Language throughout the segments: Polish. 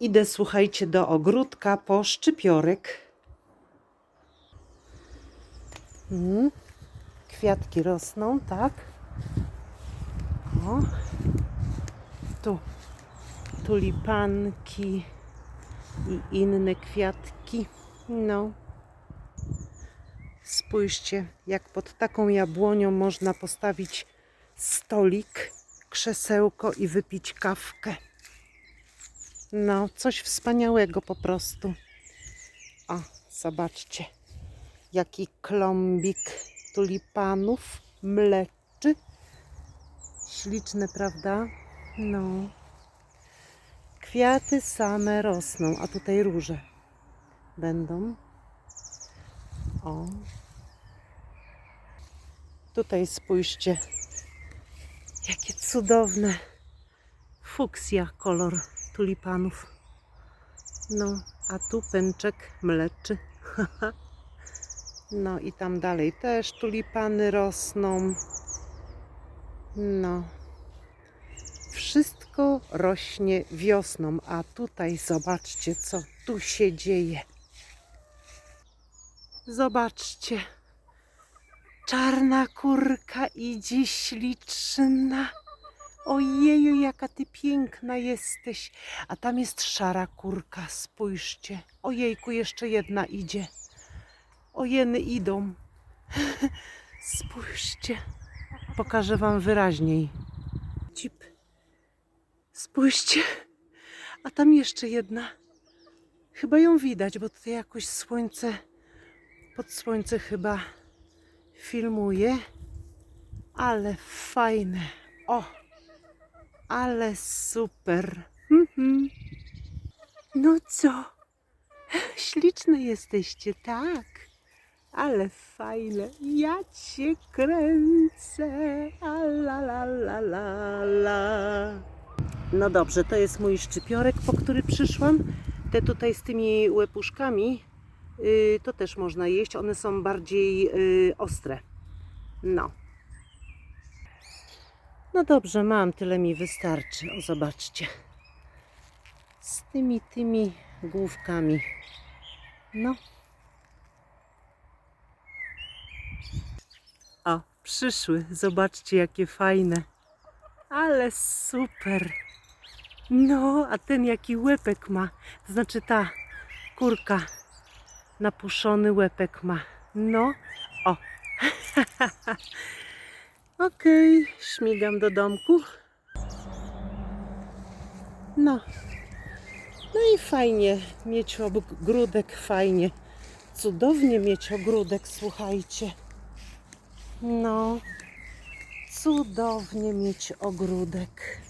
Idę, słuchajcie, do ogródka po szczypiorek. Mm. Kwiatki rosną, tak? O. Tu tulipanki i inne kwiatki. No. Spójrzcie, jak pod taką jabłonią można postawić stolik, krzesełko i wypić kawkę. No, coś wspaniałego po prostu. O, zobaczcie, jaki klombik tulipanów, mleczy. Śliczne, prawda? No. Kwiaty same rosną, a tutaj róże będą. O. Tutaj spójrzcie, jakie cudowne fuksja kolor tulipanów. No, a tu pęczek mleczy. No i tam dalej też tulipany rosną. No. Wszystko rośnie wiosną, a tutaj zobaczcie, co tu się dzieje. Zobaczcie. Czarna kurka idzie śliczna. Ojeju, jaka ty piękna jesteś. A tam jest szara kurka, spójrzcie. Ojejku, jeszcze jedna idzie. Ojeny idą. Spójrzcie. Pokażę wam wyraźniej. Cip. Spójrzcie. A tam jeszcze jedna. Chyba ją widać, bo tutaj jakoś słońce, pod słońce chyba filmuje. Ale fajne. O! Ale super. Mhm. No co? Śliczne jesteście, tak. Ale fajne. Ja cię kręcę. A la la la la la. No dobrze, to jest mój szczypiorek, po który przyszłam. Te tutaj z tymi łypuszkami, y, to też można jeść. One są bardziej y, ostre. No. No dobrze, mam, tyle mi wystarczy. O, zobaczcie. Z tymi, tymi główkami. No. O, przyszły. Zobaczcie, jakie fajne. Ale super. No, a ten jaki łepek ma. To znaczy ta kurka napuszony łepek ma. No, o. Okej, śmigam do domku. No. No i fajnie mieć ogródek, fajnie. Cudownie mieć ogródek, słuchajcie. No. Cudownie mieć ogródek.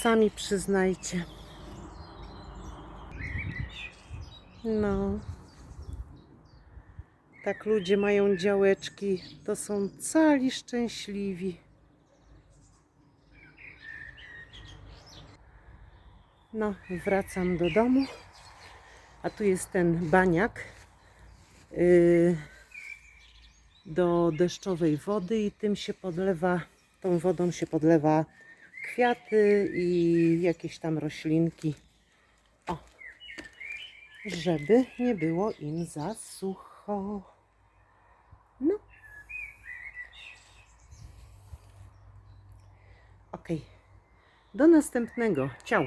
Sami przyznajcie. No. Tak ludzie mają działeczki, to są cali szczęśliwi. No, wracam do domu. A tu jest ten baniak yy, do deszczowej wody i tym się podlewa, tą wodą się podlewa kwiaty i jakieś tam roślinki. O, żeby nie było im za sucho. No. Ok. Do następnego. Ciao.